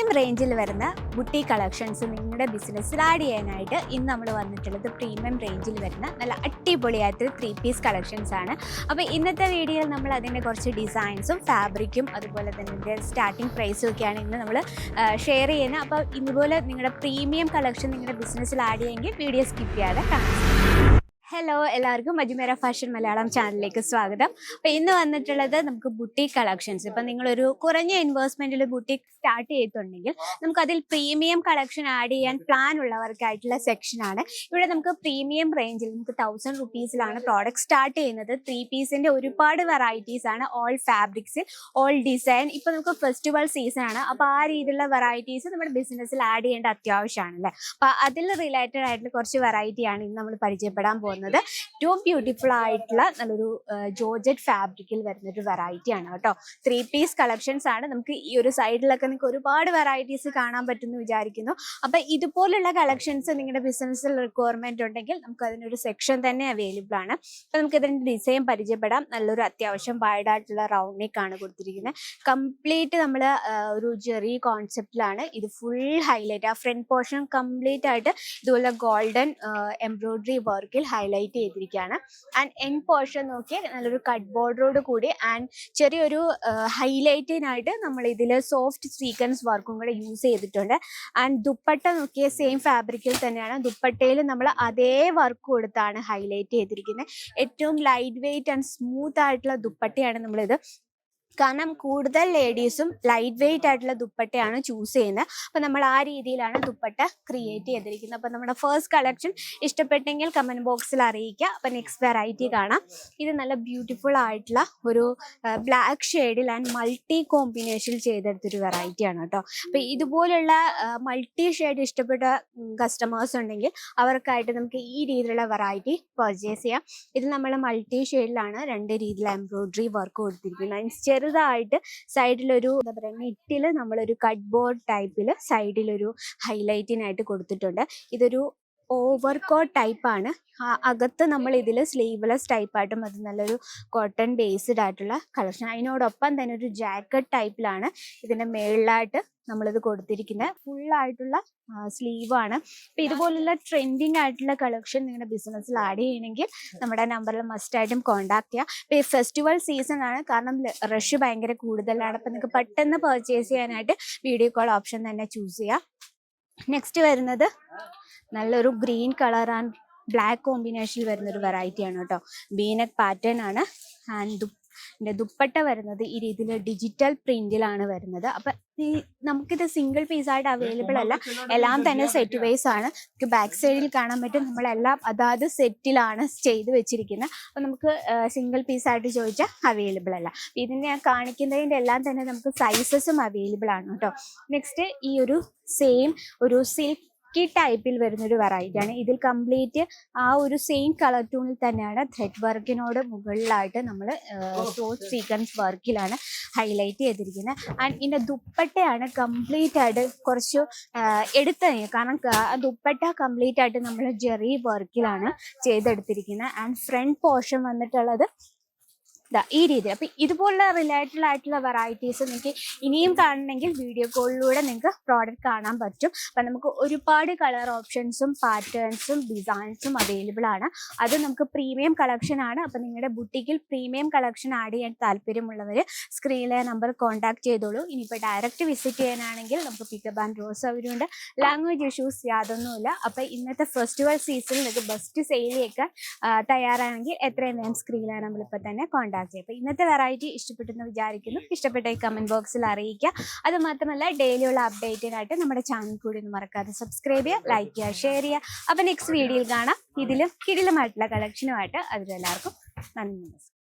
Premium റേഞ്ചിൽ വരുന്ന buti collections നിങ്ങളുടെ ബിസിനസ്സിൽ ആഡ് ചെയ്യാനായിട്ട് ഇന്ന് നമ്മൾ വന്നിട്ടുള്ളത് പ്രീമിയം റേഞ്ചിൽ വരുന്ന നല്ല അടിപൊളിയായിട്ടുള്ള ത്രീ പീസ് കളക്ഷൻസ് ആണ്. അപ്പോൾ ഇന്നത്തെ വീഡിയോയിൽ നമ്മൾ അതിന്റെ കുറച്ച് ഡിസൈൻസും ഫാബ്രിക്കും അതുപോലെ തന്നെ ഇതിന്റെ സ്റ്റാർട്ടിംഗ് പ്രൈസും ഒക്കെയാണ് ഇന്ന് നമ്മൾ ഷെയർ ചെയ്യുന്നത്. അപ്പോൾ ഇതുപോലെ നിങ്ങളുടെ പ്രീമിയം കളക്ഷൻ നിങ്ങളുടെ ബിസിനസ്സിൽ ആഡ് ചെയ്യുമെങ്കിൽ വീഡിയോ സ്കിപ്പ് ചെയ്യാതെ കാണാം. ഹലോ എല്ലാവർക്കും മജുമേര ഫാഷൻ മലയാളം ചാനലിലേക്ക് സ്വാഗതം. അപ്പോൾ ഇന്ന് വന്നിട്ടുള്ളത് നമുക്ക് ബുട്ടീക്ക് കളക്ഷൻസ് ഇപ്പൊ നിങ്ങൾ ഒരു കുറഞ്ഞ ഇൻവെസ്റ്റ്മെന്റിൽ ബുട്ടീക്ക് സ്റ്റാർട്ട് ചെയ്തിട്ടുണ്ടെങ്കിൽ നമുക്ക് അതിൽ പ്രീമിയം കളക്ഷൻ ആഡ് ചെയ്യാൻ പ്ലാൻ ഉള്ളവർക്കായിട്ടുള്ള സെക്ഷനാണ് ഇവിടെ നമുക്ക് പ്രീമിയം റേഞ്ചിൽ നമുക്ക് തൗസൻഡ് റുപ്പീസിലാണ് പ്രോഡക്റ്റ് സ്റ്റാർട്ട് ചെയ്യുന്നത്. ത്രീ പീസിന്റെ ഒരുപാട് വെറൈറ്റീസ് ആണ്. ഓൾ ഫാബ്രിക്സ് ഓൾ ഡിസൈൻ ഇപ്പോൾ നമുക്ക് ഫെസ്റ്റിവൽ സീസൺ ആണ്. അപ്പോൾ ആ രീതിയിലുള്ള വെറൈറ്റീസ് നമ്മുടെ ബിസിനസ്സിൽ ആഡ് ചെയ്യേണ്ട അത്യാവശ്യമാണ് അല്ലേ? അപ്പോൾ അതിൽ റിലേറ്റഡ് ആയിട്ടുള്ള കുറച്ച് വെറൈറ്റിയാണ് ഇന്ന് നമ്മൾ പരിചയപ്പെടാൻ പോകുന്നത്. ഏറ്റവും ബ്യൂട്ടിഫുൾ ആയിട്ടുള്ള നല്ലൊരു ജോർജറ്റ് ഫാബ്രിക്കിൽ വരുന്ന ഒരു വെറൈറ്റി ആണ് കേട്ടോ. ത്രീ പീസ് കളക്ഷൻസ് ആണ്. നമുക്ക് ഈ ഒരു സൈഡിലൊക്കെ നിങ്ങൾക്ക് ഒരുപാട് വെറൈറ്റീസ് കാണാൻ പറ്റുമെന്ന് വിചാരിക്കുന്നു. അപ്പൊ ഇതുപോലുള്ള കളക്ഷൻസ് നിങ്ങളുടെ ബിസിനസ്സിൽ റിക്വയർമെന്റ് ഉണ്ടെങ്കിൽ നമുക്ക് അതിനൊരു സെക്ഷൻ തന്നെ അവൈലബിൾ ആണ്. അപ്പൊ നമുക്ക് ഇതിന്റെ ഡിസൈൻ പരിചയപ്പെടാം. നല്ലൊരു അത്യാവശ്യം വൈഡായിട്ടുള്ള റൗണ്ട് ആണ് കൊടുത്തിരിക്കുന്നത് കംപ്ലീറ്റ് നമ്മൾ ഒരു ജെറി കോൺസെപ്റ്റിലാണ് ഇത് ഫുൾ ഹൈലൈറ്റ് ആ ഫ്രണ്ട് പോർഷൻ കംപ്ലീറ്റ് ആയിട്ട് ഇതുപോലെ ഗോൾഡൻ എംബ്രോയിഡറി വർക്കിൽ ഹൈലൈറ്റ് ചെയ്തിരിക്കുകയാണ്. ആൻഡ് എൻ പോർഷൻ നോക്കി നല്ലൊരു കട്ട് ബോർഡറോട് കൂടി ആൻഡ് ചെറിയൊരു ഹൈലൈറ്റിനായിട്ട് നമ്മൾ ഇതിൽ സോഫ്റ്റ് സീക്വൻസ് വർക്കും കൂടെ യൂസ് ചെയ്തിട്ടുണ്ട്. ആൻഡ് ദുപ്പട്ട നോക്കിയ സെയിം ഫാബ്രിക്കിൽ തന്നെയാണ്. ദുപ്പട്ടയിൽ നമ്മൾ അതേ വർക്ക് കൊടുത്താണ് ഹൈലൈറ്റ് ചെയ്തിരിക്കുന്നത്. ഏറ്റവും ലൈറ്റ് വെയിറ്റ് ആൻഡ് സ്മൂത്ത് ആയിട്ടുള്ള ദുപ്പട്ടയാണ് നമ്മളിത് കാരണം കൂടുതൽ ലേഡീസും ലൈറ്റ് വെയിറ്റ് ആയിട്ടുള്ള ദുപ്പട്ടയാണ് ചൂസ് ചെയ്യുന്നത്. അപ്പം നമ്മൾ ആ രീതിയിലാണ് ദുപ്പട്ട ക്രിയേറ്റ് ചെയ്തിരിക്കുന്നത്. അപ്പം നമ്മുടെ ഫസ്റ്റ് കളക്ഷൻ ഇഷ്ടപ്പെട്ടെങ്കിൽ കമന്റ് ബോക്സിൽ അറിയിക്കുക. അപ്പം നെക്സ്റ്റ് വെറൈറ്റി കാണാം. ഇത് നല്ല ബ്യൂട്ടിഫുൾ ആയിട്ടുള്ള ഒരു ബ്ലാക്ക് ഷെയ്ഡിൽ ആൻഡ് മൾട്ടി കോമ്പിനേഷനിൽ ചെയ്തെടുത്തൊരു വെറൈറ്റി ആണ് കേട്ടോ. അപ്പം ഇതുപോലുള്ള മൾട്ടി ഷെയ്ഡ് ഇഷ്ടപ്പെട്ട കസ്റ്റമേഴ്സ് ഉണ്ടെങ്കിൽ അവർക്കായിട്ട് നമുക്ക് ഈ രീതിയിലുള്ള വെറൈറ്റി പർച്ചേസ് ചെയ്യാം. ഇത് നമ്മൾ മൾട്ടി ഷെയ്ഡിലാണ് രണ്ട് രീതിയിൽ എംബ്രോയിഡറി വർക്ക് കൊടുത്തിരിക്കുന്നത്. ചെറുതായിട്ട് സൈഡിലൊരു എന്താ പറയുക നെറ്റിൽ നമ്മളൊരു കട്ട് ബോർഡ് ടൈപ്പിൽ സൈഡിലൊരു ഹൈലൈറ്റിനായിട്ട് കൊടുത്തിട്ടുണ്ട്. ഇതൊരു ഓവർ കോട്ട് ടൈപ്പാണ് അകത്ത് നമ്മൾ ഇതിൽ സ്ലീവ്ലെസ് ടൈപ്പായിട്ടും അത് നല്ലൊരു കോട്ടൺ ബേസ്ഡ് ആയിട്ടുള്ള കളക്ഷൻ അതിനോടൊപ്പം തന്നെ ഒരു ജാക്കറ്റ് ടൈപ്പിലാണ് ഇതിന്റെ മേളിലായിട്ട് നമ്മളിത് കൊടുത്തിരിക്കുന്നത് ഫുള്ളായിട്ടുള്ള സ്ലീവ് ആണ്. അപ്പം ഇതുപോലുള്ള ട്രെൻഡിങ് ആയിട്ടുള്ള കളക്ഷൻ നിങ്ങളുടെ ബിസിനസ്സിൽ ആഡ് ചെയ്യണമെങ്കിൽ നമ്മുടെ നമ്പറിൽ മസ്റ്റായിട്ടും കോൺടാക്ട് ചെയ്യുക അപ്പം ഈ ഫെസ്റ്റിവൽ സീസൺ ആണ്. കാരണം റഷ് ഭയങ്കര കൂടുതലാണ്. അപ്പം നിങ്ങൾക്ക് പെട്ടെന്ന് പർച്ചേസ് ചെയ്യാനായിട്ട് വീഡിയോ കോൾ ഓപ്ഷൻ തന്നെ ചൂസ് ചെയ്യാം. നെക്സ്റ്റ് വരുന്നത് നല്ലൊരു ഗ്രീൻ കളർ ആൻഡ് ബ്ലാക്ക് കോമ്പിനേഷനിൽ വരുന്നൊരു വെറൈറ്റി ആണ് കേട്ടോ. ബീനക് പാറ്റേൺ ആണ്. ആൻഡ് ഇതിന്റെ ദുപ്പട്ട വരുന്നത് ഈ രീതിയിൽ ഡിജിറ്റൽ പ്രിന്റിലാണ് വരുന്നത്. അപ്പൊ ഈ നമുക്കിത് സിംഗിൾ പീസ് ആയിട്ട് അവൈലബിൾ അല്ല. എല്ലാം തന്നെ സെറ്റ് വൈസ് ആണ്. നമുക്ക് ബാക്ക് സൈഡിൽ കാണാൻ പറ്റും. നമ്മളെല്ലാം അതാത് സെറ്റിലാണ് ചെയ്ത് വെച്ചിരിക്കുന്നത് അപ്പൊ നമുക്ക് സിംഗിൾ പീസ് ആയിട്ട് ചോദിച്ചാൽ അവൈലബിൾ അല്ല. ഇതിന് ഞാൻ കാണിക്കുന്നതിന്റെ എല്ലാം തന്നെ നമുക്ക് സൈസസും അവൈലബിൾ ആണ് കേട്ടോ. നെക്സ്റ്റ് ഈ ഒരു സെയിം ഒരു സിൽക്ക് ഈ ടൈപ്പിൽ വരുന്ന ഒരു വെറൈറ്റി ആണ്. ഇതിൽ കംപ്ലീറ്റ് ആ ഒരു സെയിം കളർ ടൂണിൽ തന്നെയാണ് ത്രെഡ് വർക്കിനോട് മുകളിലായിട്ട് നമ്മൾ ഷോർട്ട് സീക്വൻസ് വർക്കിലാണ് ഹൈലൈറ്റ് ചെയ്തിരിക്കുന്നത് ആൻഡ് ഇതിന്റെ ദുപ്പട്ടയാണ് കംപ്ലീറ്റ് ആയിട്ട് കുറച്ച് എടുത്ത കാരണം ദുപ്പട്ട കംപ്ലീറ്റ് ആയിട്ട് നമ്മൾ ജെറി വർക്കിലാണ് ചെയ്തെടുത്തിരിക്കുന്നത് ആൻഡ് ഫ്രണ്ട് പോർഷൻ വന്നിട്ടുള്ളത് ഈ രീതിയിൽ. അപ്പൊ ഇതുപോലുള്ള റിലേറ്റഡ് ആയിട്ടുള്ള വെറൈറ്റീസ് നിങ്ങൾക്ക് ഇനിയും കാണണമെങ്കിൽ വീഡിയോ കോളിലൂടെ നിങ്ങൾക്ക് പ്രോഡക്റ്റ് കാണാൻ പറ്റും. അപ്പൊ നമുക്ക് ഒരുപാട് കളർ ഓപ്ഷൻസും പാറ്റേൺസും ഡിസൈൻസും അവൈലബിൾ ആണ്. അത് നമുക്ക് പ്രീമിയം കളക്ഷൻ ആണ്. അപ്പൊ നിങ്ങളുടെ ബുട്ടിക്കിൽ പ്രീമിയം കളക്ഷൻ ആഡ് ചെയ്യാൻ താല്പര്യമുള്ളവർ സ്ക്രീനിലെ നമ്പർ കോൺടാക്ട് ചെയ്തോളൂ. ഇനിയിപ്പോൾ ഡയറക്റ്റ് വിസിറ്റ് ചെയ്യാനാണെങ്കിൽ നമുക്ക് പിക്കപ്പ് ആൻഡ് റോസ് അവരുണ്ട്. ലാംഗ്വേജ് ഇഷ്യൂസ് യാതൊന്നുമില്ല. അപ്പൊ ഇന്നത്തെ ഫെസ്റ്റിവൽ സീസണിൽ നിങ്ങൾക്ക് ബെസ്റ്റ് സെയിൽ ചെയ്യാൻ തയ്യാറാണെങ്കിൽ എത്രയും വേഗം സ്ക്രീനിലെ ഇപ്പൊ തന്നെ കോൺടാക്ട് ചെയ്യുക അപ്പോൾ ഇന്നത്തെ വെറൈറ്റി ഇഷ്ടപ്പെട്ടെന്ന് വിചാരിക്കുന്നു. ഇഷ്ടപ്പെട്ട ഈ കമന്റ് ബോക്സിൽ അറിയിക്കുക. അത് മാത്രമല്ല ഡെയിലിയുള്ള അപ്ഡേറ്റിനായിട്ട് നമ്മുടെ ചാനൽ കൂടി ഒന്ന് മറക്കാതെ സബ്സ്ക്രൈബ് ചെയ്യുക ലൈക്ക് ചെയ്യുക ഷെയർ ചെയ്യുക. അപ്പോൾ നെക്സ്റ്റ് വീഡിയോയിൽ കാണാം. ഇതിലും കിടിലുമായിട്ടുള്ള കളക്ഷനുമായിട്ട് അതിലെല്ലാവർക്കും നന്ദി നമസ്കാരം.